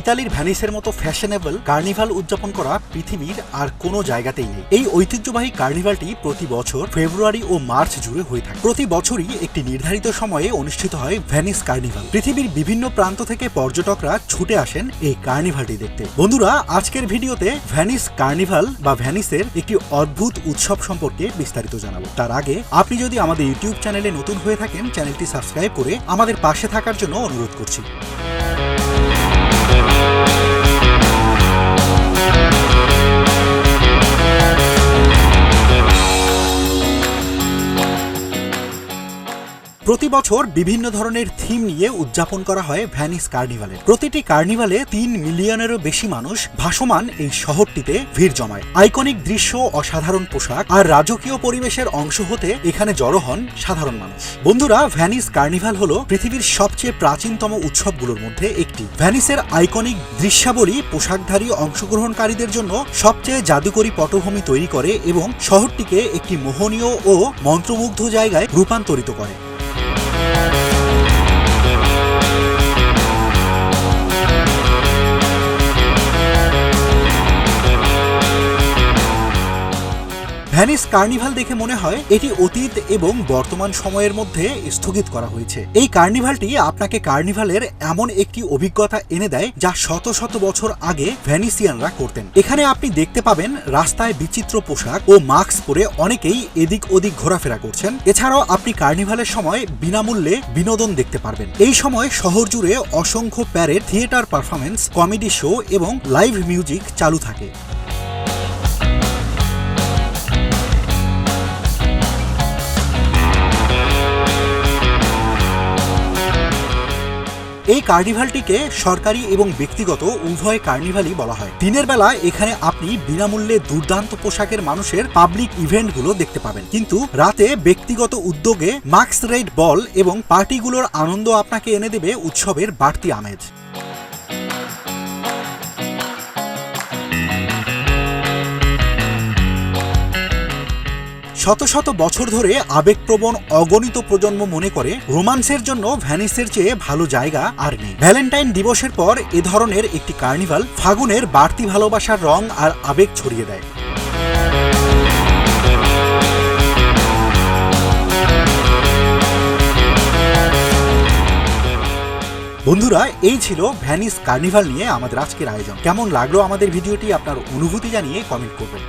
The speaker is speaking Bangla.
ইতালির ভ্যানিসের মতো ফ্যাশনেবল কার্নিভাল উদযাপন করা পৃথিবীর আর কোনো জায়গাতেই নেই। এই ঐতিহ্যবাহী কার্নিভালটি প্রতি বছর ফেব্রুয়ারি ও মার্চ জুড়ে হয়ে থাকে। প্রতি বছরই একটি নির্ধারিত সময়ে অনুষ্ঠিত হয় ভ্যানিস কার্নিভাল। পৃথিবীর বিভিন্ন প্রান্ত থেকে পর্যটকরা ছুটে আসেন এই কার্নিভালটি দেখতে। বন্ধুরা, আজকের ভিডিওতে ভ্যানিস কার্নিভাল বা ভ্যানিসের একটি অদ্ভুত উৎসব সম্পর্কে বিস্তারিত জানাব। তার আগে, আপনি যদি আমাদের ইউটিউব চ্যানেলে নতুন হয়ে থাকেন, চ্যানেলটি সাবস্ক্রাইব করে আমাদের পাশে থাকার জন্য অনুরোধ করছি। প্রতি বছর বিভিন্ন ধরনের থিম নিয়ে উদযাপন করা হয় ভ্যানিস কার্নিভালের। প্রতিটি কার্নিভালে তিন মিলিয়নেরও বেশি মানুষ ভাসমান এই শহরটিতে ভিড় জমায়। আইকনিক দৃশ্য, অসাধারণ পোশাক আর রাজকীয় পরিবেশের অংশ হতে এখানে জড়ো হন সাধারণ মানুষ। বন্ধুরা, ভ্যানিস কার্নিভাল হলো পৃথিবীর সবচেয়ে প্রাচীনতম উৎসবগুলোর মধ্যে একটি। ভ্যানিসের আইকনিক দৃশ্যাবলী পোশাকধারী অংশগ্রহণকারীদের জন্য সবচেয়ে জাদুকরী পটভূমি তৈরি করে এবং শহরটিকে একটি মোহনীয় ও মন্ত্রমুগ্ধ জায়গায় রূপান্তরিত করে। ভ্যানিস কার্নিভাল দেখে মনে হয় এটি অতীত এবং বর্তমান সময়ের মধ্যে স্থগিত করা হয়েছে। এই কার্নিভালটি আপনাকে কার্নিভালের এমন একটি অভিজ্ঞতা এনে দেয় যা শত শত বছর আগে ভ্যানিসিয়ানরা করতেন। এখানে আপনি দেখতে পাবেন রাস্তায় বিচিত্র পোশাক ও মাস্ক পরে অনেকেই এদিক ওদিক ঘোরাফেরা করছেন। এছাড়াও আপনি কার্নিভালের সময় বিনামূল্যে বিনোদন দেখতে পারবেন। এই সময় শহর জুড়ে অসংখ্য parade, theatre performance comedy show এবং লাইভ মিউজিক চালু থাকে। এই কার্নিভালটিকে সরকারি এবং ব্যক্তিগত উভয় কার্নিভালই বলা হয়। দিনের বেলা এখানে আপনি বিনামূল্যে দুর্দান্ত পোশাকের মানুষের পাবলিক ইভেন্টগুলো দেখতে পাবেন। কিন্তু রাতে ব্যক্তিগত উদ্যোগে মার্ক্স রেড বল এবং পার্টিগুলোর আনন্দ আপনাকে এনে দেবে উৎসবের বাড়তি আমেজ। শত শত বছর ধরে আবেগপ্রবণ অগণিত প্রজন্ম মনে করে রোমান্সের জন্য ভ্যানিসের চেয়ে ভালো জায়গা আর নেই। ভ্যালেন্টাইন দিবসের পর এ ধরনের একটি কার্নিভাল ফাগুনের বাড়তি ভালোবাসার রং আর আবেগ ছড়িয়ে দেয়। বন্ধুরা, এই ছিল ভ্যানিস কার্নিভাল নিয়ে আমাদের আজকের আয়োজন। কেমন লাগল আমাদের ভিডিওটি আপনার অনুভূতি জানিয়ে কমেন্ট করবেন।